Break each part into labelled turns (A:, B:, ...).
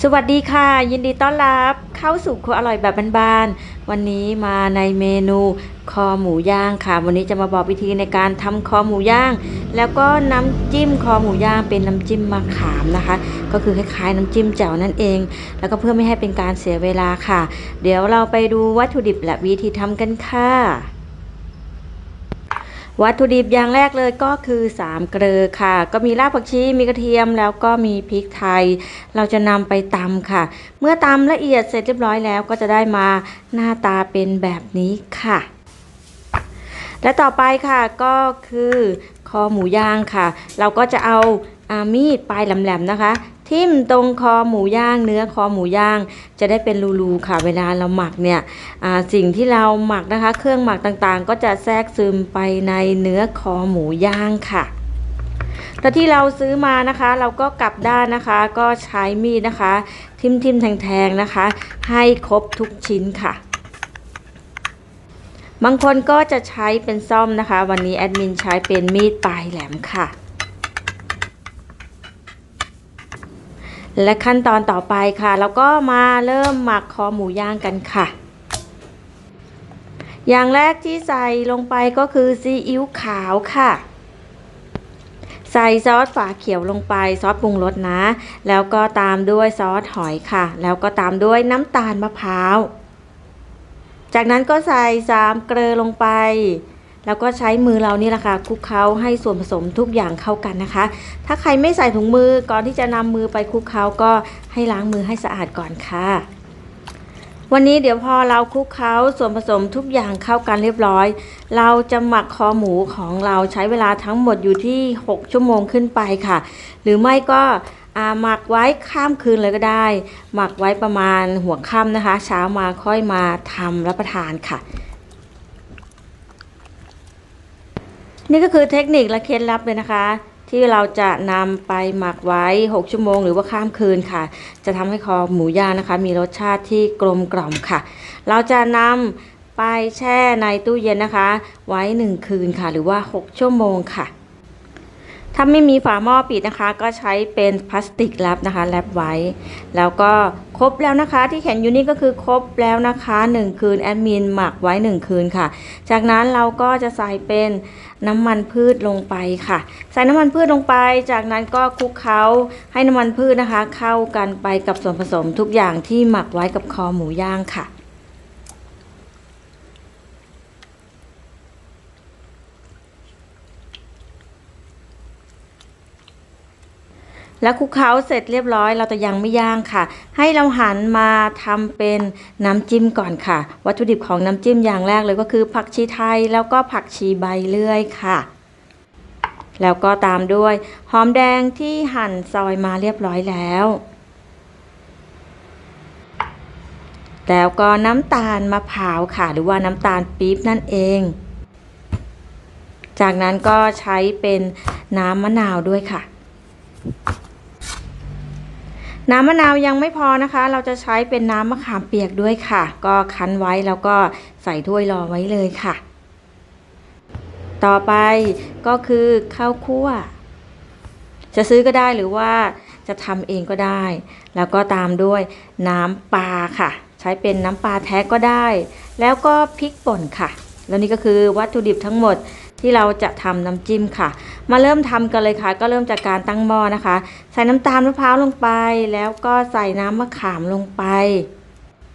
A: สวัสดีค่ะ ยินดีต้อนรับเข้าสู่ครัวอร่อยแบบบ้านๆวันนี้มาในเมนูคอหมูย่างค่ะ วันนี้จะมาบอกวิธีในการทำคอหมูย่าง แล้วก็น้ำจิ้มคอหมูย่างเป็นน้ำจิ้มมะขามนะคะ ก็คือคล้ายๆน้ำจิ้มแจ่วนั่นเอง แล้วก็เพื่อไม่ให้เป็นการเสียเวลาค่ะ เดี๋ยวเราไปดูวัตถุดิบและวิธีทำกันค่ะ วัตถุดิบอย่างแรกเลยก็คือ3เกลือค่ะ ก็มีรากผักชี มีกระเทียมแล้วก็มีพริกไทย เราจะนำไปตำค่ะ เมื่อตำละเอียดเสร็จเรียบร้อยแล้วก็จะได้มาหน้าตาเป็นแบบนี้ค่ะ และต่อไปค่ะก็คือคอหมูย่างค่ะ เราก็จะเอาอามีดปลายแหลมๆนะคะ ทิ่มตรงคอหมูย่างเนื้อคอหมูย่าง จะได้เป็นรูๆค่ะเวลาเราหมักเนี่ยสิ่งที่เราหมักนะคะ เครื่องหมักต่างๆ ก็จะแทรกซึมไปในเนื้อคอหมูย่างค่ะแล้วที่เราซื้อมานะคะ เราก็กลับด้านนะคะ ก็ใช้มีดนะคะ ทิ่มๆแทงๆนะคะ ให้ครบทุกชิ้นค่ะ บางคนก็จะใช้เป็นซ่อมนะคะ วันนี้แอดมินใช้เป็นมีดปลายแหลมค่ะ และขั้นตอนต่อไปค่ะเราก็มาเริ่มหมักคอหมูย่างกันค่ะ อย่างแรกที่ใส่ลงไปก็คือซีอิ๊วขาวค่ะ ใส่ซอสฝาเขียวลงไปซอสปรุงรสนะ แล้วก็ตามด้วยซอสหอยค่ะ แล้วก็ตามด้วยน้ำตาลมะพร้าว จากนั้นก็ใส่สามเกลือลงไป แล้วก็ใช้มือเรานี่แหละค่ะคลุกเคล้าให้ส่วนผสมทุกอย่างเข้ากันนะคะ ถ้าใครไม่ใส่ถุงมือก่อนที่จะนำมือไปคลุกเคล้าก็ให้ล้างมือให้สะอาดก่อนค่ะ วันนี้เดี๋ยวพอเราคลุกเคล้าส่วนผสมทุกอย่างเข้ากันเรียบร้อย เราจะหมักคอหมูของเราใช้เวลาทั้งหมดอยู่ที่ 6 ชั่วโมงขึ้นไปค่ะ หรือไม่ก็หมักไว้ข้ามคืนเลยก็ได้ หมักไว้ประมาณหัวค่ำนะคะ เช้ามาค่อยมาทำรับประทานค่ะ นี่ก็คือเทคนิคและเคล็ดลับเลยนะคะ ที่เราจะนำไปหมักไว้ 6 ชั่วโมง หรือว่าข้ามคืนค่ะ จะทำให้คอหมูย่างนะคะ มีรสชาติที่กลมกล่อมค่ะ เราจะนำไปแช่ในตู้เย็นนะคะ ไว้ 1 คืนค่ะ หรือว่า 6 ชั่วโมงค่ะ ถ้าไม่มีฝาหม้อปิดนะคะ ก็ใช้เป็นพลาสติกแรปนะคะแรปไว้ แล้วก็ครบแล้วนะคะ ที่เห็นอยู่นี่ก็คือครบแล้วนะคะ 1 คืนแอดมินหมักไว้ 1 คืนค่ะ จากนั้นเราก็จะใส่เป็นน้ำมันพืชลงไปค่ะ ใส่น้ำมันพืชลงไป จากนั้นก็คลุกเคล้าให้น้ำมันพืชนะคะ เข้ากันไปกับส่วนผสมทุกอย่างที่หมักไว้กับคอหมูย่างค่ะ แล้วคลุกเคล้าเสร็จเรียบร้อยเราจะยังไม่ย่างค่ะ ให้เราหันมาทำเป็นน้ำจิ้มก่อนค่ะ วัตถุดิบของน้ำจิ้มอย่างแรกเลยก็คือ ผักชีไทยแล้วก็ผักชีใบเลื่อยค่ะ แล้วก็ตามด้วยหอมแดงที่หั่นซอยมาเรียบร้อยแล้วแล้วก็น้ำตาลมะพร้าวค่ะ หรือว่าน้ำตาลปี๊บนั่นเอง จากนั้นก็ใช้เป็นน้ำมะนาวด้วยค่ะ น้ำมะนาวยังไม่พอนะคะ เราจะใช้เป็นน้ำมะขามเปียกด้วยค่ะ ก็คั้นไว้แล้วก็ใส่ถ้วยรอไว้เลยค่ะ ต่อไปก็คือข้าวคั่ว จะซื้อก็ได้หรือว่าจะทำเองก็ได้ แล้วก็ตามด้วยน้ำปลาค่ะ ใช้เป็นน้ำปลาแท้ก็ได้ แล้วก็พริกป่นค่ะ แล้วนี่ก็คือวัตถุดิบทั้งหมด ที่เราจะทำน้ำจิ้มค่ะ มาเริ่มทำกันเลยค่ะ ก็เริ่มจากการตั้งหม้อนะคะ ใส่น้ำตาลมะพร้าวลงไป แล้วก็ใส่น้ำมะขามลงไป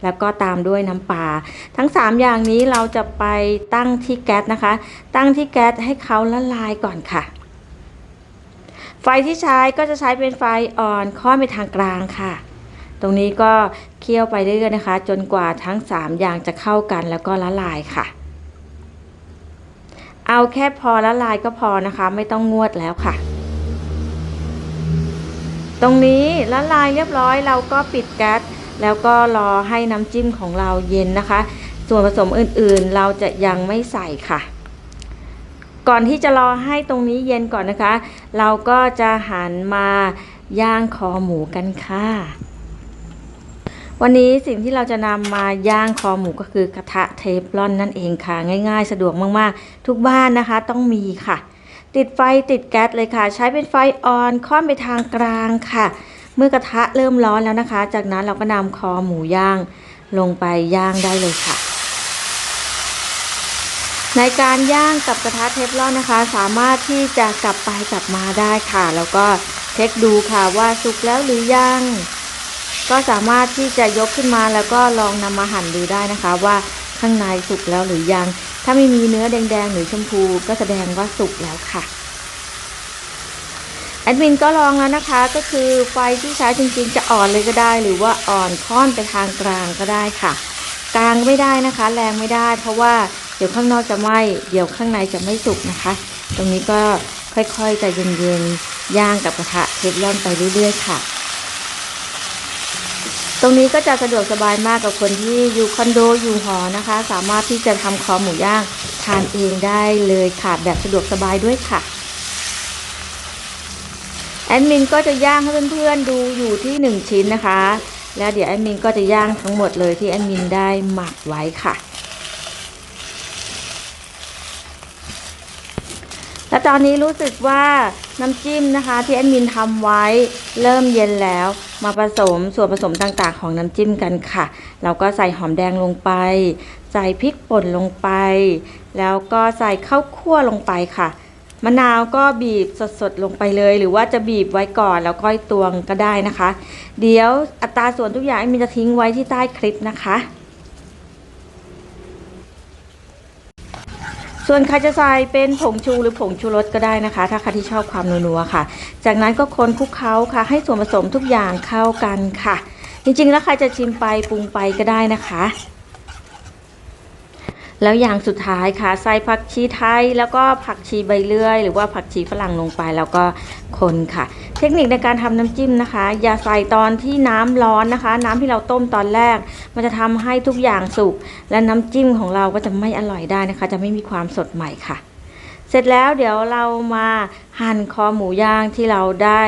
A: แล้วก็ตามด้วยน้ำปลาทั้ง 3 อย่างนี้เราจะไปตั้งที่แก๊สนะคะ ตั้งที่แก๊สให้เขาละลายก่อนค่ะ ไฟที่ใช้ก็จะใช้เป็นไฟอ่อนค่อนไปทางกลางค่ะตรงนี้ก็เคี่ยวไปเรื่อยๆนะคะ จนกว่าทั้ง 3 อย่างจะเข้ากันแล้วก็ละลายค่ะ เอาแค่พอละลายก็พอนะคะ ไม่ต้องงวดแล้วค่ะ ตรงนี้ละลายเรียบร้อยเราก็ปิดแก๊สแล้วก็รอให้น้ำจิ้มของเราเย็นนะคะ ส่วนผสมอื่นๆเราจะยังไม่ใส่ค่ะ ก่อนที่จะรอให้ตรงนี้เย็นก่อนนะคะ เราก็จะหันมาย่างคอหมูกันค่ะ วันนี้สิ่งที่เราจะนำมาย่างคอหมูก็คือกระทะเทฟลอนนั่นเองค่ะ ง่ายๆ สะดวกมากๆ ทุกบ้านนะคะต้องมีค่ะ ติดไฟติดแก๊สเลยค่ะ ใช้เป็นไฟอ่อนค่อนไปทางกลางค่ะ เมื่อกระทะเริ่มร้อนแล้วนะคะ จากนั้นเราก็นำคอหมูย่างลงไปย่างได้เลยค่ะ ในการย่างกับกระทะเทฟลอนนะคะ สามารถที่จะกลับไปกลับมาได้ค่ะ แล้วก็เช็คดูค่ะว่าสุกแล้วหรือยัง ก็สามารถที่จะยกขึ้นมาแล้วก็ลองนำมาหั่นดูได้นะคะ ว่าข้างในสุกแล้วหรือยัง ถ้าไม่มีเนื้อแดงๆ หรือชมพูก็แสดงว่าสุกแล้วค่ะแอดมินก็ลองแล้วนะคะ ก็คือไฟที่ใช้จริงๆ จะอ่อนเลยก็ได้ หรือว่าอ่อนค่อนไปทางกลางก็ได้ค่ะ กลางไม่ได้นะคะ แรงไม่ได้ เพราะว่าเดี๋ยวข้างนอกจะไหม้เดี๋ยวข้างในจะไม่สุกนะคะ ตรงนี้ก็ค่อยๆใจเย็นๆย่างกับกระทะเทฟลอนไปเรื่อยๆค่ะ ตรงนี้ก็จะสะดวกสบายมากกับคนที่อยู่คอนโดอยู่หอนะคะ สามารถที่จะทำคอหมูย่างทานเองได้เลยค่ะแบบสะดวกสบายด้วยค่ะแอดมินก็จะย่างให้เพื่อนๆดูอยู่ที่ 1 ชิ้นนะคะ แล้วเดี๋ยวแอดมินก็จะย่างทั้งหมดเลยที่แอดมินได้หมักไว้ค่ะ และตอนนี้รู้สึกว่าน้ำจิ้มนะคะที่แอดมินทำไว้เริ่มเย็นแล้ว มาผสมส่วนผสมต่างๆ ของน้ำจิ้มกันค่ะ เราก็ใส่หอมแดงลงไป ใส่พริกป่นลงไป แล้วก็ใส่ข้าวคั่วลงไปค่ะมะนาวก็บีบสดๆลงไปเลย หรือว่าจะบีบไว้ก่อนแล้วค่อยตวงก็ได้นะคะ เดี๋ยวอัตราส่วนทุกอย่างแอดมินจะทิ้งไว้ที่ใต้คลิปนะคะ ส่วนใครจะใส่เป็นผงชูหรือผงชูรสก็ได้นะคะ ถ้าใครที่ชอบความนัวๆค่ะ จากนั้นก็คนคลุกเคล้าค่ะ ให้ส่วนผสมทุกอย่างเข้ากันค่ะ จริงๆแล้วใครจะชิมไปปรุงไปก็ได้นะคะ แล้วอย่างสุดท้ายค่ะใส่ผักชีไทย แล้วก็ผักชีใบเลื่อย หรือว่าผักชีฝรั่งลงไปแล้วก็คนค่ะ เทคนิคในการทำน้ำจิ้มนะคะ อย่าใส่ตอนที่น้ำร้อนนะคะ น้ำที่เราต้มตอนแรก มันจะทำให้ทุกอย่างสุกและน้ำจิ้มของเราก็จะไม่อร่อยได้นะคะ จะไม่มีความสดใหม่ค่ะ เสร็จแล้วเดี๋ยวเรามาหั่นคอหมูย่างที่เราได้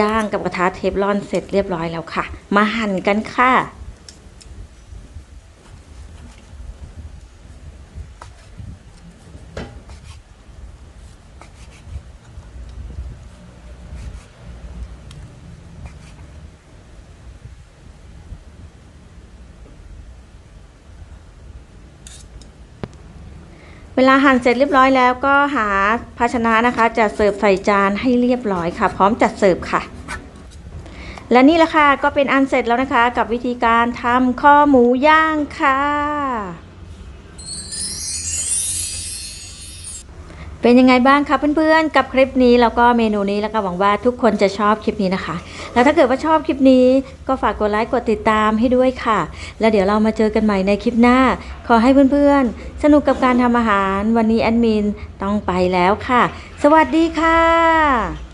A: ย่างกับกระทะเทฟลอนเสร็จเรียบร้อยแล้วค่ะ มาหั่นกันค่ะ วลาหั่นเสร็จเรียบร้อยแล้วก็หาภาชนะนะคะ จะเสิร์ฟใส่จานให้เรียบร้อยค่ะ พร้อมจัดเสิร์ฟค่ะ และนี่แหละค่ะก็เป็นอันเสร็จแล้วนะคะ กับวิธีการทำข้อหมูย่างค่ะ เป็นยังไงบ้างคะเพื่อนๆ กับคลิปนี้แล้วก็เมนูนี้แล้วก็หวังว่าทุกคนจะชอบคลิปนี้นะคะ แล้วถ้าเกิดว่าชอบคลิปนี้ก็ฝากกดไลค์กดติดตามให้ด้วยค่ะ แล้วเดี๋ยวเรามาเจอกันใหม่ในคลิปหน้า ขอให้เพื่อนๆ สนุกกับการทำอาหาร วันนี้แอดมินต้องไปแล้วค่ะ สวัสดีค่ะ